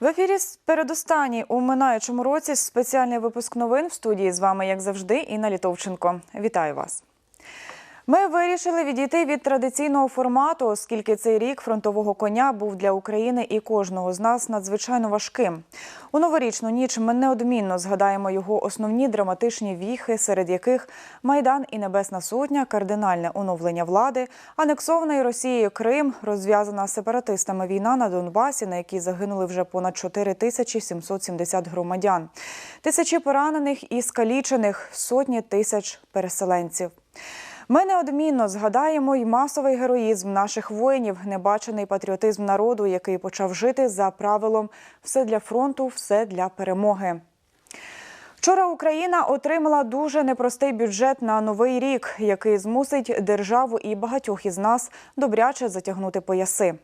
В ефірі передостанній у минаючому році спеціальний випуск новин в студії з вами, як завжди, Інна Літовченко. Вітаю вас. Ми вирішили відійти від традиційного формату, оскільки цей рік фронтового коня був для України і кожного з нас надзвичайно важким. У новорічну ніч ми неодмінно згадаємо його основні драматичні віхи, серед яких Майдан і Небесна Сотня, кардинальне оновлення влади, анексований Росією Крим, розв'язана сепаратистами війна на Донбасі, на якій загинули вже понад 4 тисячі 770 громадян, тисячі поранених і скалічених, сотні тисяч переселенців. Ми неодмінно згадаємо й масовий героїзм наших воїнів, небачений патріотизм народу, який почав жити за правилом все для фронту, все для перемоги. Вчора Україна отримала дуже непростий бюджет на новий рік, який змусить державу і багатьох із нас добряче затягнути пояси.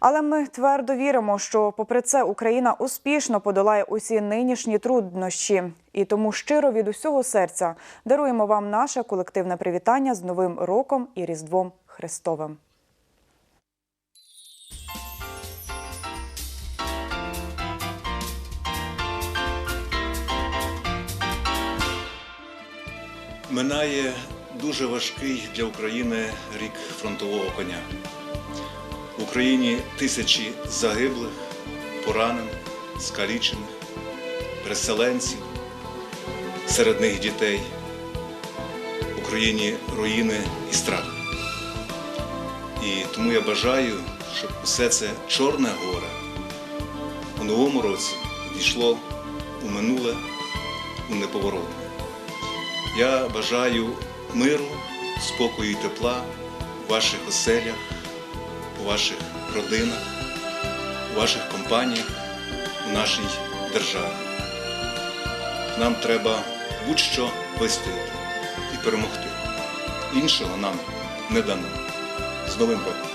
Але ми твердо віримо, що, попри це, Україна успішно подолає усі нинішні труднощі. І тому щиро від усього серця даруємо вам наше колективне привітання з Новим роком і Різдвом Христовим. Минає дуже важкий для України рік фронтового коня. В Україні тисячі загиблих, поранених, скалічених, переселенців, серед них дітей. В Україні руїни і страх. І тому я бажаю, щоб все це чорне горе у новому році дійшло у минуле, у неповоротне. Я бажаю миру, спокою і тепла у ваших оселях, у ваших родинах, у ваших компаніях, у нашій державі. Нам треба будь-що вистояти і перемогти. Іншого нам не дано. З Новим роком!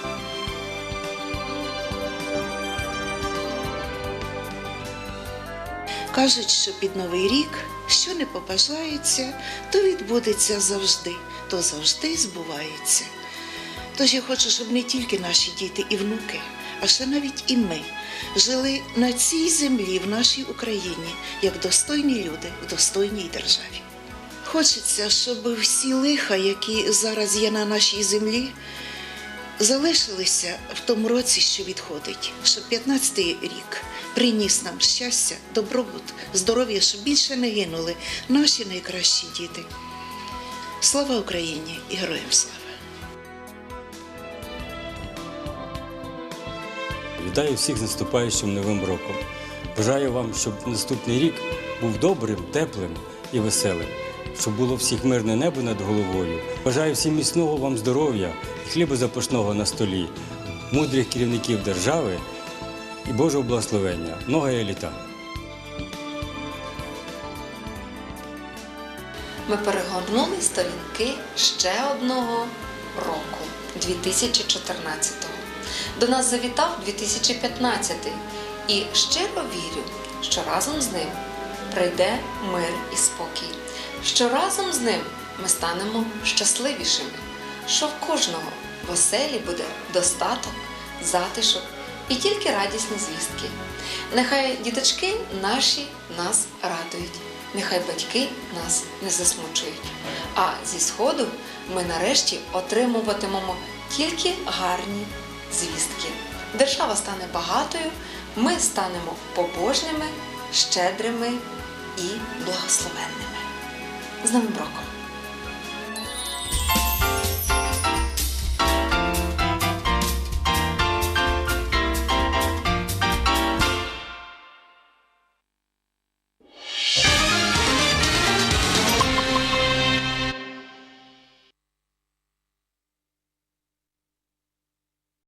Кажуть, що під Новий рік, що не побажається, то відбудеться завжди, то завжди збувається. Тож я хочу, щоб не тільки наші діти і внуки, а ще навіть і ми жили на цій землі, в нашій Україні, як достойні люди в достойній державі. Хочеться, щоб всі лиха, які зараз є на нашій землі, залишилися в тому році, що відходить, щоб 15-й рік приніс нам щастя, добробут, здоров'я, щоб більше не гинули наші найкращі діти. Слава Україні і героям слава! Вітаю всіх з наступаючим новим роком. Бажаю вам, щоб наступний рік був добрим, теплим і веселим, щоб було всіх мирне небо над головою. Бажаю всім міцного вам здоров'я і хліба запашного на столі, мудрих керівників держави і Божого благословення. Многое літа! Ми перегорнули сторінки ще одного року 2014-го. До нас завітав 2015 і щиро вірю, що разом з ним прийде мир і спокій, що разом з ним ми станемо щасливішими, що в кожного в оселі буде достаток, затишок і тільки радісні звістки. Нехай діточки наші нас радують. Нехай батьки нас не засмучують. А зі сходу ми нарешті отримуватимемо тільки гарні звістки. Держава стане багатою, ми станемо побожними, щедрими і благословенними. З Новим роком!